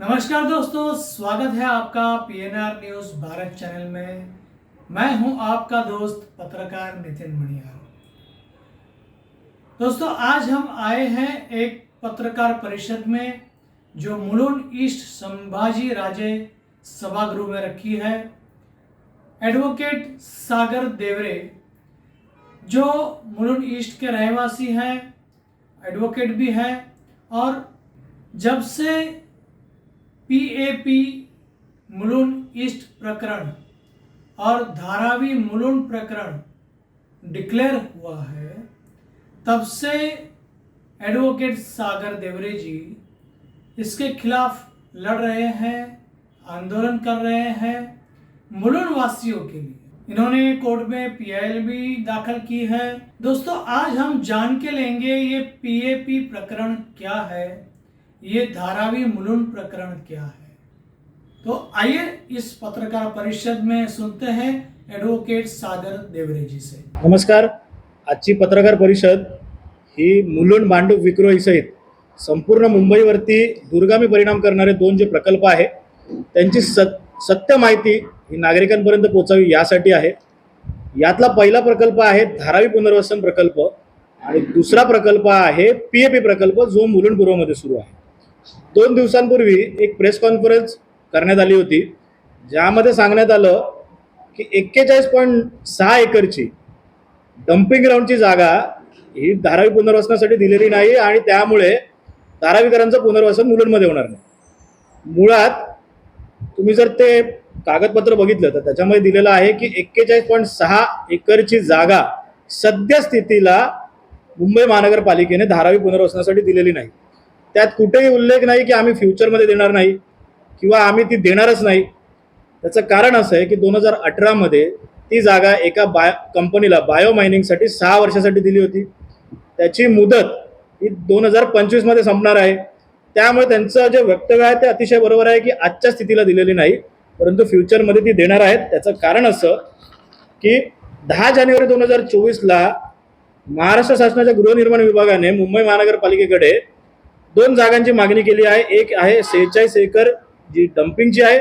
नमस्कार दोस्तों, स्वागत है आपका पीएनआर न्यूज़ भारत चैनल में। मैं हूँ आपका दोस्त, पत्रकार नितिन मणियार दोस्तों, आज हम आए हैं एक पत्रकार परिषद में, जो मुलुंड ईस्ट संभाजी राजे सभागृह में रखी है। एडवोकेट सागर देवरे, जो मुलुंड ईस्ट के रहवासी हैं, एडवोकेट भी हैं, और जब से पीएपी मुलुंड ईस्ट प्रकरण और धारावी मुलुंड प्रकरण डिक्लेयर हुआ है, तब से एडवोकेट सागर देवरे जी इसके खिलाफ लड़ रहे हैं, आंदोलन कर रहे हैं मुलुंड वासियों के लिए। इन्होंने कोर्ट में पीआईएल भी दाखिल की है। दोस्तों, आज हम जान के लेंगे ये पीएपी प्रकरण क्या है। ये धारावी मुलुंड प्रकरण क्या है? तो आइए इस पत्रकार परिषद में सुनते हैं एडवोकेट सागर देवरे जी से। नमस्कार आजची पत्रकार परिषद ही मुलुंड भांडूप विक्रोळी सहित संपूर्ण मुंबईवरती दुर्गामी परिणाम करणारे दोन जे प्रकल्प आहे त्यांची सत सत्य माहिती ही नागरिकांपर्यंत पोचावी यासाठी आहे. यातला पहिला प्रकल्प आहे धारावी पुनर्वसन प्रकल्प आणि दुसरा प्रकल्प आहे पी ए पी प्रकल्प जो मुलुंड पूर्वमध्ये सुरू आहे. दोन दिवसांपूर्वी एक प्रेस कॉन्फरन्स करण्यात आली होती ज्यामध्ये सांगण्यात आलं की एक्केचाळीस पॉईंट सहा एकरची डम्पिंग ग्राउंडची जागा ही धारावी पुनर्वसनासाठी दिलेली नाही आणि त्यामुळे धारावीकरांचं पुनर्वसन मुलुंडमध्ये होणार नाही. मुळात तुम्ही जर ते कागदपत्र बघितलं तर त्याच्यामध्ये दिलेलं आहे की एक्केचाळीस पॉईंट सहा एकरची जागा सद्यस्थितीला मुंबई महानगरपालिकेने धारावी पुनर्वसनासाठी दिलेली नाही. त्यात कुठेही उल्लेख नाही की आम्ही फ्युचरमध्ये देणार नाही किंवा आम्ही ती देणारच नाही. त्याचं कारण असं आहे की दोन हजार अठरामध्ये ती जागा एका बाय कंपनीला बायो मायनिंगसाठी सहा वर्षासाठी दिली होती. त्याची मुदत ही दोन हजार पंचवीसमध्ये संपणार आहे. त्यामुळे त्यांचं जे वक्तव्य आहे ते अतिशय बरोबर आहे की आजच्या स्थितीला दिलेली नाही. परंतु फ्युचरमध्ये ती देणार आहेत. त्याचं कारण असं की दहा जानेवारी दोन हजार चोवीसला महाराष्ट्र शासनाच्या गृहनिर्माण विभागाने मुंबई महानगरपालिकेकडे दोन जागांची मागणी केली आहे. एक आहे सेहेचाळीस एकर जी डम्पिंगची आहे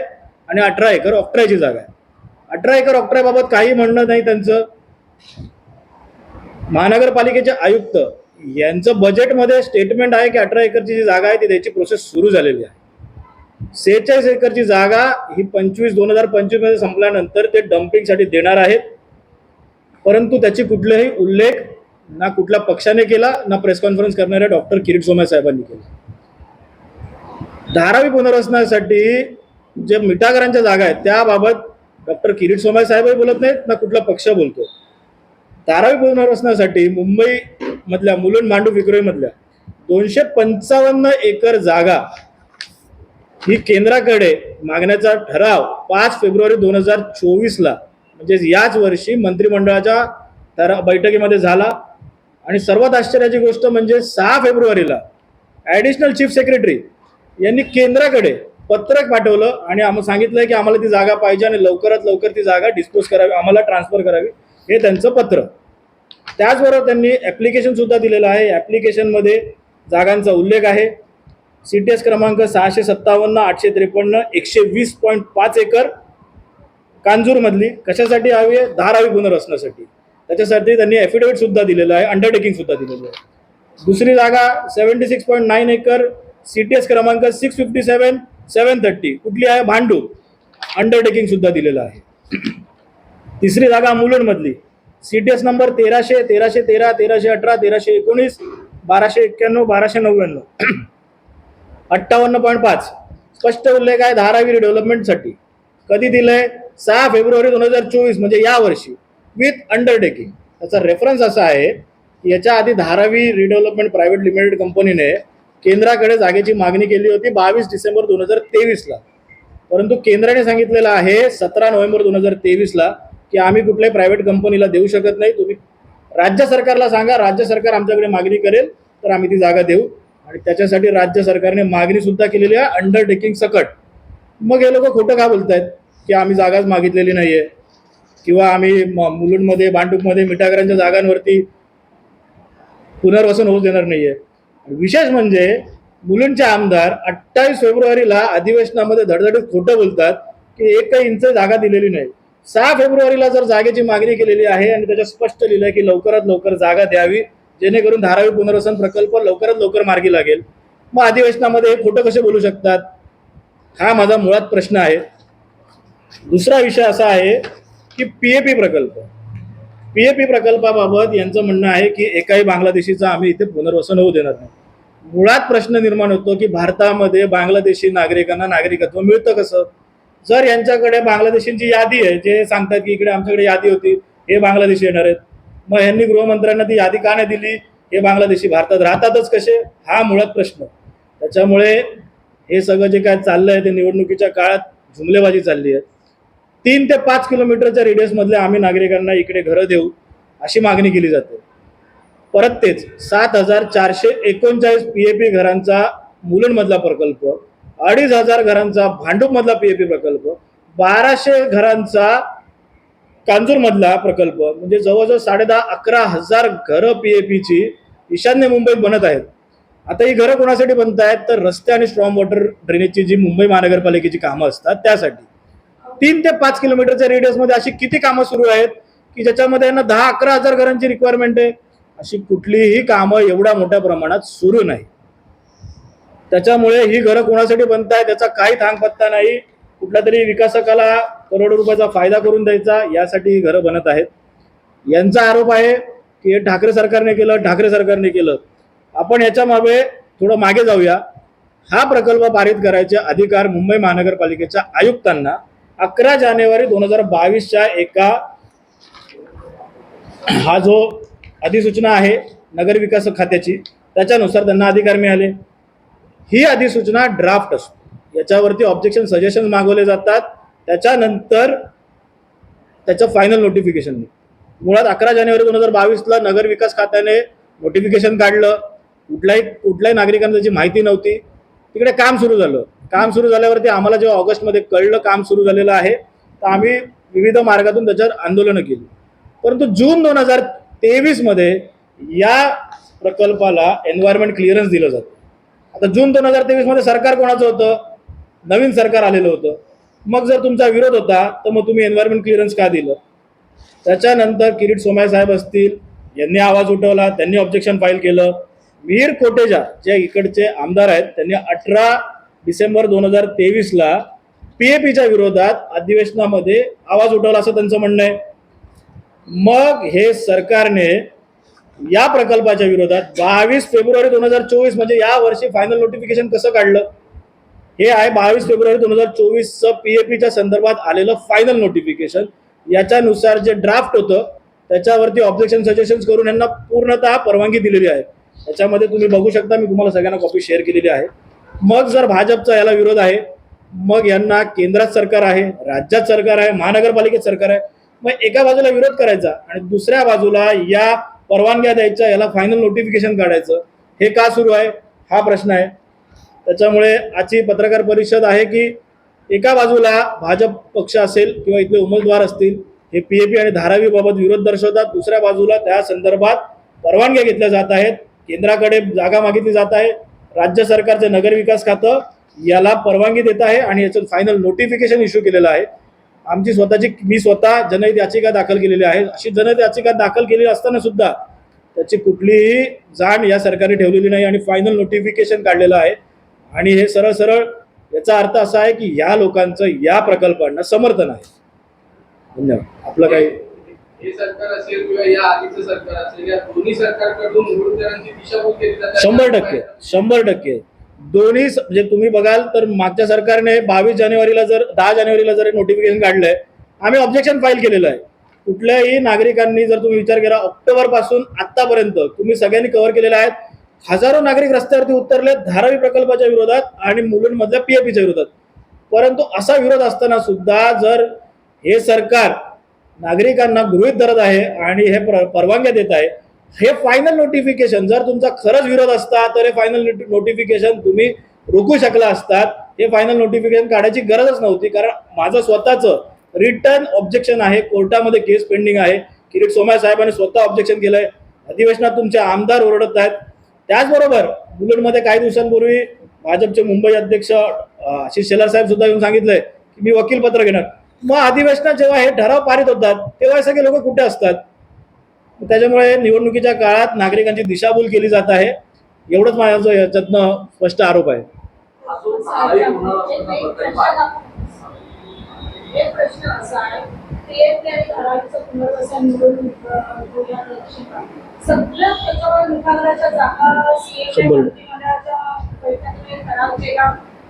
आणि अठरा एकर ऑक्ट्रायची जागा आहे. अठरा एकर ऑक्ट्रायबाबत काही म्हणणं नाही त्यांचं. महानगरपालिकेचे आयुक्त यांचं बजेटमध्ये स्टेटमेंट आहे की अठरा एकरची जी जागा आहे ती त्याची प्रोसेस सुरू झालेली आहे. सेहेचाळीस एकरची जागा ही पंचवीस दोन हजार पंचवीसमध्ये संपल्यानंतर ते डम्पिंगसाठी देणार आहेत. परंतु त्याची कुठलाही उल्लेख ना कुठल्या पक्षाने केला ना प्रेस कॉन्फरन्स करणाऱ्या डॉक्टर किरीट सोमय साहेबांनी केला. धारावी पुनर्वसनासाठी जे मिठागरांच्या जागा आहेत त्याबाबत डॉक्टर किरीट सोमय साहेबही बोलत नाहीत ना कुठला पक्ष बोलतो. धारावी पुनर्वसनासाठी मुंबई मधल्या मुलुंड मांडू विक्रोई मधल्या दोनशे पंचावन्न एकर जागा ही केंद्राकडे मागण्याचा ठराव पाच फेब्रुवारी दोन हजार चोवीसला म्हणजेच याच वर्षी मंत्रिमंडळाच्या ठरा बैठकीमध्ये झाला. आणि सर्वात आश्चर्याची गोष्ट म्हणजे सहा फेब्रुवारीला ॲडिशनल चीफ सेक्रेटरी यांनी केंद्राकडे पत्रक पाठवलं आणि आम्हाला सांगितलं की आम्हाला ती जागा पाहिजे आणि लवकरात लवकर ती जागा डिस्पोज करावी आम्हाला ट्रान्सफर करावी. हे त्यांचं पत्र. त्याचबरोबर त्यांनी ॲप्लिकेशन सुद्धा दिलेलं आहे. ॲप्लिकेशनमध्ये जागांचा उल्लेख आहे. सी टी एस क्रमांक सहाशे सत्तावन्न आठशे त्रेपन्न एकशे वीस पॉईंट पाच एकर कांजूरमधली. कशासाठी हवी आहे? धारावी पुनर्वसनासाठी. त्याच्यासाठी त्यांनी ॲफिडेविट सुद्धा दिलेलं आहे अंडरटेकिंग सुद्धा दिलेलं आहे. दुसरी जागा seventy six point nine acre C T S क्रमांक six fifty seven seven thirty कुठली आहे? भांडू. अंडरटेकिंग सुद्धा दिलेलं आहे. तिसरी जागा मुलुंडमधली. सी टी एस नंबर तेराशे तेराशे तेरा तेराशे अठरा तेराशे एकोणीस बाराशे एक्क्याण्णव बाराशे नव्याण्णव. अठ्ठावन्न पॉईंट पाच. स्पष्ट उल्लेख आहे धारावी डेव्हलपमेंटसाठी कधी दिलं आहे सहा फेब्रुवारी दोन हजार चोवीस म्हणजे या वर्षी. With undertaking. त्याचा रेफरन्स असा आहे की याच्या आधी धारावी रिडेव्हलपमेंट प्रायव्हेट लिमिटेड कंपनीने केंद्राकडे जागेची मागणी केली होती बावीस डिसेंबर दोन हजार तेवीसला परंतु केंद्राने सांगितलेलं आहे सतरा नोव्हेंबर दोन हजार तेवीसला की आम्ही कुठल्याही प्रायव्हेट कंपनीला देऊ शकत नाही. तुम्ही राज्य सरकारला सांगा राज्य सरकार आमच्याकडे मागणी करेल तर आम्ही ती जागा देऊ. आणि त्याच्यासाठी राज्य सरकारने मागणी सुद्धा केलेली आहे अंडरटेकिंग सकट. मग हे लोक खोटं का बोलत आहेत की आम्ही जागाच मागितलेली नाही आहे किंवा आम्ही म- मुलुंडमध्ये भांडूपमध्ये मिठागरांच्या जागांवरती पुनर्वसन होऊ देणार नाही आहे विशेष म्हणजे मुलुंडचे आमदार अठ्ठावीस फेब्रुवारीला अधिवेशनामध्ये धडधडीत खोटं बोलतात की एक काही इंच जागा दिलेली नाही. सहा फेब्रुवारीला जर जागेची मागणी केलेली आहे आणि त्याच्यात स्पष्ट लिहिलंय की लवकरात लवकर जागा द्यावी जेणेकरून धारावी पुनर्वसन प्रकल्प लवकरात लवकर मार्गी लागेल मग अधिवेशनामध्ये हे खोटं कसे बोलू शकतात? हा माझा मुळात प्रश्न आहे. दुसरा विषय असा आहे की पीएपी प्रकल्प. पीएपी प्रकल्पाबाबत यांचं म्हणणं आहे की एकाही बांगलादेशीचं आम्ही इथे पुनर्वसन होऊ देणार नाही. मुळात प्रश्न निर्माण होतो की भारतामध्ये बांगलादेशी नागरिकांना नागरिकत्व मिळतं कसं? जर यांच्याकडे बांगलादेशींची यादी आहे जे सांगतात की इकडे आमच्याकडे यादी होती हे बांगलादेशी येणार आहेत. मग यांनी गृहमंत्र्यांना ती यादी का नाही दिली? हे बांगलादेशी भारतात राहतातच कसे? हा मुळात प्रश्न. त्याच्यामुळे हे सगळं जे काय चाललंय ते निवडणुकीच्या काळात झुमलेबाजी चालली आहे. तीन ते पाच किलोमीटरच्या रेडियसमधले आम्ही नागरिकांना इकडे घरं देऊ अशी मागणी केली जाते. परत तेच सात हजार चारशे एकोणचाळीस पी ए पी घरांचा मुलंमधला प्रकल्प अडीच हजार घरांचा भांडूपमधला पी प्रकल्प बाराशे घरांचा कांजूरमधला प्रकल्प म्हणजे जवळजवळ साडेदहा अकरा हजार घरं पी ए पीची ईशान्य मुंबईत बनत आहेत. आता ही घरं कोणासाठी बनत आहेत तर रस्ते आणि स्ट्रॉंग वॉटर ड्रेनेजची जी मुंबई महानगरपालिकेची कामं असतात त्यासाठी. तीन ते पाच किलोमीटरच्या रेडियसमध्ये अशी किती कामं सुरू आहेत की ज्याच्यामध्ये यांना दहा अकरा हजार घरांची रिक्वायरमेंट आहे अशी कुठलीही कामं एवढ्या मोठ्या प्रमाणात सुरू नाही. त्याच्यामुळे ही घरं कोणासाठी बनत आहे त्याचा काही थांगपत्ता नाही. कुठल्या तरी विकासकाला करोडो रुपयाचा फायदा करून द्यायचा यासाठी ही घरं बनत आहेत. यांचा आरोप आहे की हे ठाकरे सरकारने केलं ठाकरे सरकारने केलं. आपण याच्या मागे थोडं मागे जाऊया. हा प्रकल्प पारित करायचे अधिकार मुंबई महानगरपालिकेच्या आयुक्तांना अकरा जानेवारी दोन हजार बावीसच्या एका हा जो अधिसूचना आहे नगर विकास खात्याची त्याच्यानुसार त्यांना अधिकार मिळाले. ही अधिसूचना ड्राफ्ट असतो. याच्यावरती ऑब्जेक्शन सजेशन मागवले जातात. त्याच्यानंतर त्याचं फायनल नोटिफिकेशन मुळात अकरा जानेवारी दोन हजार बावीसला नगर विकास खात्याने नोटिफिकेशन काढलं. कुठल्याही कुठल्याही नागरिकांना त्याची माहिती नव्हती. तिकडे काम सुरू झालं. काम सुरू झाल्यावरती आम्हाला जेव्हा ऑगस्टमध्ये कळलं काम सुरू झालेलं आहे तर आम्ही विविध मार्गातून त्याच्यावर आंदोलनं केली. परंतु जून दोन हजार तेवीसमध्ये या प्रकल्पाला एन्व्हायरमेंट क्लिअरन्स दिलं जातं. आता जून दोन हजार तेवीसमध्ये सरकार कोणाचं होतं? नवीन सरकार आलेलं होतं. मग जर तुमचा विरोध होता तर मग तुम्ही एन्व्हायरमेंट क्लिअरन्स का दिलं? त्याच्यानंतर किरीट सोमाय साहेब असतील यांनी आवाज उठवला त्यांनी ऑब्जेक्शन फाईल केलं. वीर कोटेजा जे इकडचे आमदार आहेत त्यांनी अठरा डिसेंबर दोन हजार तेवीसला पीएपीच्या विरोधात अधिवेशनामध्ये आवाज उठवला असं त्यांचं म्हणणं आहे. मग हे सरकारने या प्रकल्पाच्या विरोधात बावीस फेब्रुवारी दोन हजार चोवीस म्हणजे या वर्षी फायनल नोटिफिकेशन कसं काढलं? हे आहे बावीस फेब्रुवारी दोन हजार चोवीसचं पी ए पीच्या संदर्भात आलेलं फायनल नोटिफिकेशन याच्यानुसार जे ड्राफ्ट होतं त्याच्यावरती ऑब्जेक्शन सजेशन्स करून यांना पूर्णतः परवानगी दिलेली आहे. त्याच्यामध्ये तुम्ही बघू शकता मी तुम्हाला सगळ्यांना कॉपी शेअर केलेली आहे. मग जर भाजपचा याला विरोध आहे मग यांना केंद्रात सरकार आहे राज्यात सरकार आहे महानगरपालिकेत सरकार आहे मग एका बाजूला विरोध करायचा आणि दुसऱ्या बाजूला या परवानग्या द्यायच्या याला फायनल नोटिफिकेशन काढायचं. हे का सुरू आहे? हा प्रश्न आहे. त्याच्यामुळे आजची पत्रकार परिषद आहे की एका बाजूला भाजप पक्ष असेल किंवा इथले उमेदवार असतील हे पी ए पी आणि धारावीबाबत विरोध दर्शवतात. दुसऱ्या बाजूला त्या संदर्भात परवानग्या घेतल्या जात आहेत. केंद्राकडे जागा मागितली जात आहे. राज्य सरकारचं नगर विकास खातं याला परवानगी देत आहे आणि याचं फायनल नोटिफिकेशन इश्यू केलेलं आहे. आमची स्वतःची मी स्वतः जनहित याचिका दाखल केलेली आहे. अशी जनहित याचिका दाखल केलेली असताना सुद्धा त्याची कुठलीही जाण या सरकारने ठेवलेली नाही आणि फायनल नोटिफिकेशन काढलेलं आहे. आणि हे सरळ सरळ याचा अर्थ असा आहे की या लोकांचं या प्रकल्पांना समर्थन आहे. धन्यवाद. आपलं काही हे सरकार असेल किंवा या आधीचं सरकार असेल या दोन्ही सरकारकडून दिशाभूल केली जाते. शंभर टक्के शंभर टक्के. दोन्ही म्हणजे तुम्ही बघाल तर मागच्या सरकारने बावीस जानेवारीला जर दहा जानेवारीला जर नोटिफिकेशन काढलंय आम्ही ऑब्जेक्शन फाईल केलेलं आहे. कुठल्याही नागरिकांनी जर तुम्ही विचार केला ऑक्टोबरपासून आतापर्यंत तुम्ही सगळ्यांनी कव्हर केलेले आहेत. हजारो नागरिक रस्त्यावरती उतरले धारावी प्रकल्पाच्या विरोधात आणि मुलुंडमधल्या पीएपीच्या विरोधात. परंतु असा विरोध असताना सुद्धा जर हे सरकार नागरिकांना गृहीत धरत आहे आणि हे पर- परवानग्या देत आहे. हे फायनल नोटिफिकेशन जर तुमचा खरंच विरोध असता तर हे फायनल नोटिफिकेशन तुम्ही रोखू शकला असतात. हे फायनल नोटिफिकेशन काढायची गरजच नव्हती कारण माझं स्वतःचं रिटर्न ऑब्जेक्शन आहे. कोर्टामध्ये केस पेंडिंग आहे. किरीट सोमया साहेबांनी स्वतः ऑब्जेक्शन केलंय. अधिवेशनात तुमचे आमदार ओरडत आहेत. त्याचबरोबर मुलुंडमध्ये काही दिवसांपूर्वी भाजपचे मुंबई अध्यक्ष आशिष शेलार साहेब सुद्धा येऊन सांगितलंय की मी वकील पत्र घेणार. मग अधिवेशनात जेव्हा हे ठराव पारित होतात तेव्हा हे सगळे लोक कुठे असतात? त्याच्यामुळे निवडणुकीच्या काळात नागरिकांची दिशाभूल केली जात आहे. एवढंच माझा याच्यातनं स्पष्ट आरोप आहे. शंभर.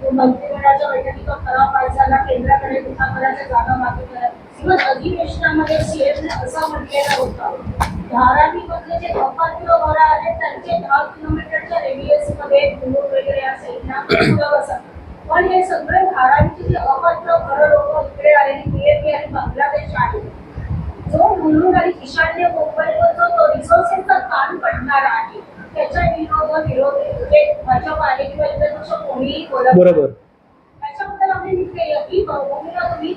मंत्रिमंडळाच्या बैठकीने तो ठराव पास झाला. केंद्राकडे जागा मागितल्या अधिवेशनामध्ये सीएमने असं म्हटलेलं होता धारावी जे अपात्र घरं आहेत त्यांचे दहा किलोमीटरच्या मध्ये वगैरे असेल ना पण हे सगळे धारावीचे जे अपात्र घरं लोक इकडे आलेली पीएपी आणि बांगलादेश आहे. जो मुलुंड आणि ईशान्य मुंबईवर जो तो रिसोर्सेसचा ताण पडणार आहे. म्हणजे बरोबर. आम्ही केलं की भूमिका तुम्ही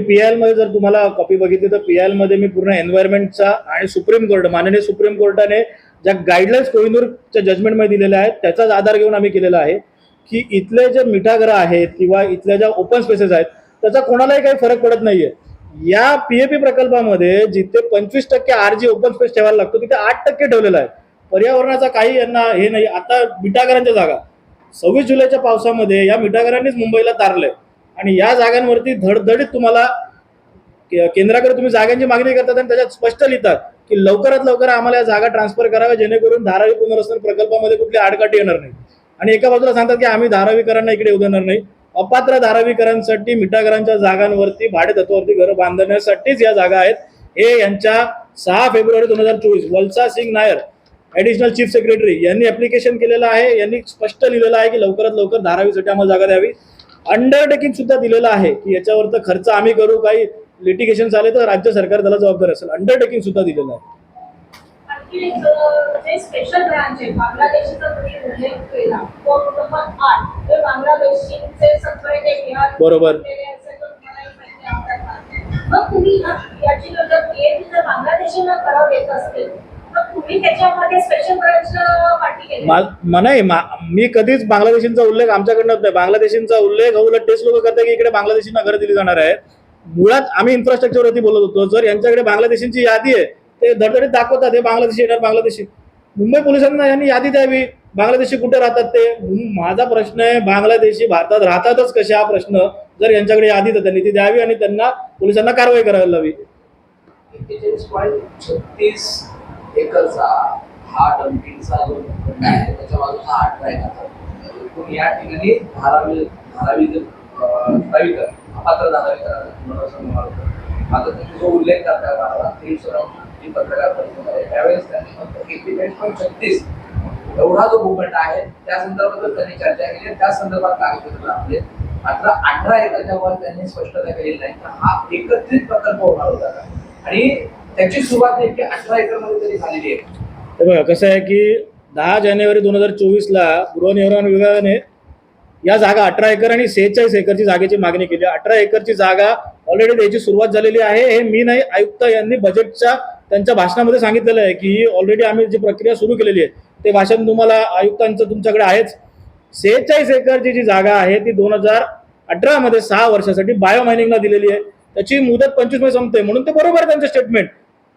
पीआयमध्ये जर तुम्हाला कॉपी बघितली तर पी आयमध्ये मी पूर्ण एन्व्हायरमेंटचा आणि सुप्रीम कोर्ट माननीय सुप्रीम कोर्टाने ज्या गाईडलाईन्स कोहिनूरच्या जजमेंटमध्ये दिलेल्या आहेत त्याचाच आधार घेऊन आम्ही केलेला आहे की इथले जे मिठागरं आहेत किंवा इथल्या ज्या ओपन स्पेसेस आहेत त्याचा कोणालाही काही फरक पडत नाहीये. या पीएपी प्रकल्पामध्ये जिथे पंचवीस टक्के आर जी ओपन स्पेस ठेवायला लागतो तिथे आठ टक्के ठेवलेला आहे. पर्यावरणाचा काही यांना हे नाही. आता मिठागरांच्या जागा. सव्वीस जुलैच्या पावसामध्ये या मिठागरांनीच मुंबईला तारलंय. आणि या जागांवरती धडधडीत तुम्हाला केंद्राकडे तुम्ही जागांची मागणी करतात आणि त्याच्यात स्पष्ट लिहितात की लवकरात लवकर आम्हाला या जागा ट्रान्सफर कराव्या जेणेकरून धारावी पुनर्वसन प्रकल्पामध्ये कुठली आडकाठी येणार नाही. आणि एका बाजूला सांगतात की आम्ही धारावीकरांना इकडे येऊ देणार नाही. अपात्र धारावीकरांसाठी मिठागरांच्या जागांवरती भाडेतत्वावरती घरं बांधण्यासाठीच या जागा आहेत. हे यांच्या सहा फेब्रुवारी दोन हजार चोवीस Valsa Singh Nair additional chief secretary यांनी ऍप्लिकेशन केलेलं आहे. यांनी स्पष्ट लिहिलेलं आहे की लवकरात लवकर धारावीसाठी आम्हाला जागा द्यावी. अंडरटेकिंग सुद्धा दिलेलं आहे की याच्यावर तर खर्च आम्ही करू काही लिटिगेशन झाले तर राज्य सरकार त्याला जबाबदार असेल. अंडरटेकिंग सुद्धा दिलेलं आहे. अं, जे स्पेशल ब्रांच आहे बांगलादेशीचा तुम्ही उल्लेख केला तो आठ. ते बांगलादेशीचे बिहार बरोबर. आहे. मग तुम्ही याची जर पीएपी जर बांगलादेशीला कराव देत असतील. नाही मा- कधीच बांगलादेशींचा उल्लेख आमच्याकडनं होत नाही. बांगलादेशींचा उल्लेख हा उलट तेच लोक करतात की इकडे बांगलादेशींना घरं दिली जाणार आहेत. मुळात आम्ही इन्फ्रास्ट्रक्चरवरती बोलत होतो. जर यांच्याकडे बांगलादेशींची यादी आहे ते धडधडीत दाखवतात हे बांगलादेशी येणार बांगलादेशी. मुंबई पोलिसांना यांनी यादी द्यावी. बांगलादेशी कुठे राहतात ते? माझा प्रश्न आहे बांगलादेशी भारतात राहतातच कसे हा प्रश्न? जर यांच्याकडे यादी तर त्यांनी ती द्यावी आणि त्यांना पोलिसांना कारवाई करायला लावी. छत्तीस एकरचा हा डम्पिंगचा जो आहे त्याच्या बाजूचा हा एकूण या ठिकाणी धारावी धारावी अपात्र आता जो उल्लेख जी पत्रकार परिषद आहे त्यावेळेस त्यांनी फक्त एक्केचाळीस पॉईंट छत्तीस एवढा जो भूखंड आहे त्या संदर्भात त्यांनी चर्चा केली त्या संदर्भात कागदपत्र दाखवले मात्र अठरा एकरच्या वर त्यांनी स्पष्टता केलेली नाही तर हा एकत्रित प्रकल्प होणार होता. का? आणि त्याची सुरुवात नेमकी अठरा एकरमध्ये तरी झालेली आहे. हे बघा कसं आहे की दहा जानेवारी दोन हजार चोवीसला गृहनिर्माण विभागाने या जागा अठरा एकर आणि सेहेचाळीस एकरची जागेची मागणी केली. अठरा एकरची जागा ऑलरेडी द्यायची सुरुवात झालेली आहे. हे मी नाही आयुक्त यांनी बजेटच्या त्यांच्या भाषणामध्ये सांगितलेलं आहे की ऑलरेडी आम्ही जी प्रक्रिया सुरू केलेली आहे ते भाषण तुम्हाला आयुक्तांचं तुमच्याकडे आहेच. सेहेचाळीस एकरची जी जागा आहे ती दोन हजार अठरामध्ये सहा वर्षासाठी बायो मायनिंगला दिलेली आहे. त्याची मुदत पंचवीसमध्ये संपते. म्हणून ते बरोबर त्यांचं स्टेटमेंट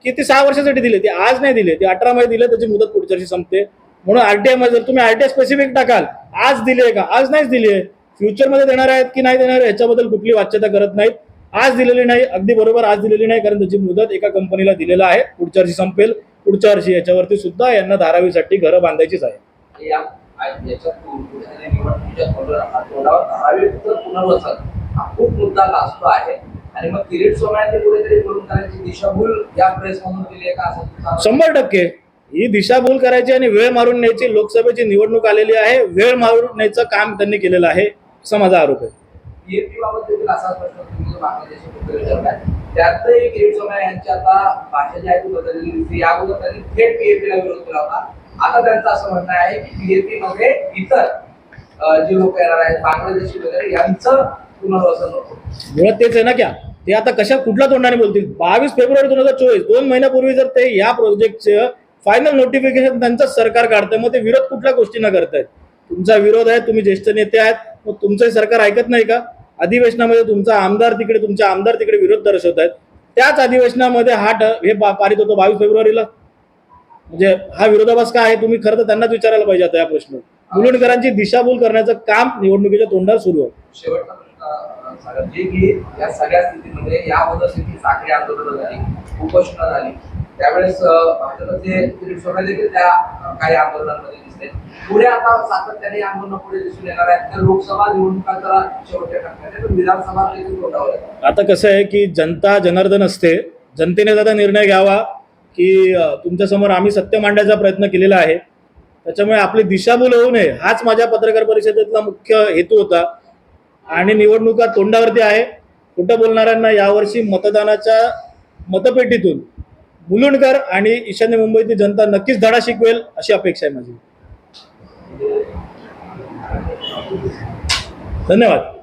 की ते सहा वर्षासाठी दिले. ते आज नाही दिले. ते अठरा मध्ये दिले त्याची मुदत पुढच्या वर्षी संपते. म्हणून आरटीआयमध्ये जर तुम्ही आरटीआय स्पेसिफिक टाकाल आज दिले का? आज नाहीच दिली आहे. फ्युचरमध्ये देणार आहेत की नाही देणार आहे याच्याबद्दल कुठली वाच्यता करत नाहीत. आज दिलेली नाही अगदी बरोबर आज दिलेली नाही कारण त्याची मुदत एका कंपनीला दिलेला आहे. पुढच्या वर्षी संपेल. पुढच्या वर्षी याच्यावरती सुद्धा यांना धारावीसाठी घरं बांधायचीच आहे. खूप मुद्दा गाजतो आहे. आणि मग किरीट कुठेतरी बोलून करायची दिशाभूल या प्रेस मधून केली आहे का शंभर टक्के. ही दिशाभूल करायची आणि वेळ मारून न्यायची. लोकसभेची निवडणूक आलेली आहे. वेळ मारून न्यायचं काम त्यांनी केलेलं आहे. असा माझा आरोप आहे. पीएफपी बाबत देखील असा प्रश्न तुम्ही जो बांगलादेशी मुद्दे विचारलाय त्यातही किरीट सोमय्या यांची आता भाषा जी आहे ती बदललेली दिसते. या अगोदर त्यांनी थेट PAP ला विरोध केला होता. आता त्यांचं असं म्हणणं आहे की पीएफपी मध्ये इतर जे लोक येणार आहेत बांगलादेशी वगैरे यांचं पुनर्वसन नको. मुळात तेच आहे ना क्या? ते आता कशा कुठल्या तोंडाने बोलतील? बावीस फेब्रुवारी दोन हजार चोवीस दोन महिन्यापूर्वी जर ते या प्रोजेक्टचं फायनल नोटिफिकेशन त्यांचं सरकार काढतंय मग ते विरोध कुठल्या गोष्टींना करतायत? तुमचा विरोध आहे तुम्ही ज्येष्ठ नेते आहेत मग तुमचंही सरकार ऐकत नाही का? अधिवेशनामध्ये तुमचा आमदार तिकडे तुमचे आमदार तिकडे विरोध दर्शवत आहेत. त्याच अधिवेशनामध्ये हा हे पारित होतो बावीस फेब्रुवारीला. म्हणजे हा विरोधाभास काय आहे? तुम्ही खरं तर त्यांनाच विचारायला पाहिजे आता या प्रश्न मुलुंडकरांची दिशाभूल करण्याचं काम निवडणुकीच्या तोंडावर सुरू आहे. शेवटचा या सगळ्या स्थितीमध्ये या अगोदर झाली उपोषणं झाली त्यावेळेस अं, भाजपचे किरीट देखील त्या काही आंदोलनांमध्ये दिसले. पुढे आता सातत्याने आंदोलन पुढे दिसून येणार आहेत. तर लोकसभा निवडणुका जरा शेवटच्या टप्प्यात आहे, विधानसभा देखील तोंडावर आता कसं आहे की जनता जनार्दन असते. जनतेने आता निर्णय घ्यावा की तुमच्यासमोर आम्ही सत्य मांडायचा प्रयत्न केलेला आहे. त्याच्यामुळे आपली दिशाभूल होऊ नये. हाच माझ्या पत्रकार परिषदेतला मुख्य हेतू होता. आणि निवडणुका तोंडावरती आहे. कुठं बोलणाऱ्यांना यावर्षी मतदानाच्या मतपेटीतून मुलुंडकर आणि ईशान्य मुंबईतील जनता नक्कीच धडा शिकवेल अशी अपेक्षा आहे माझी. धन्यवाद.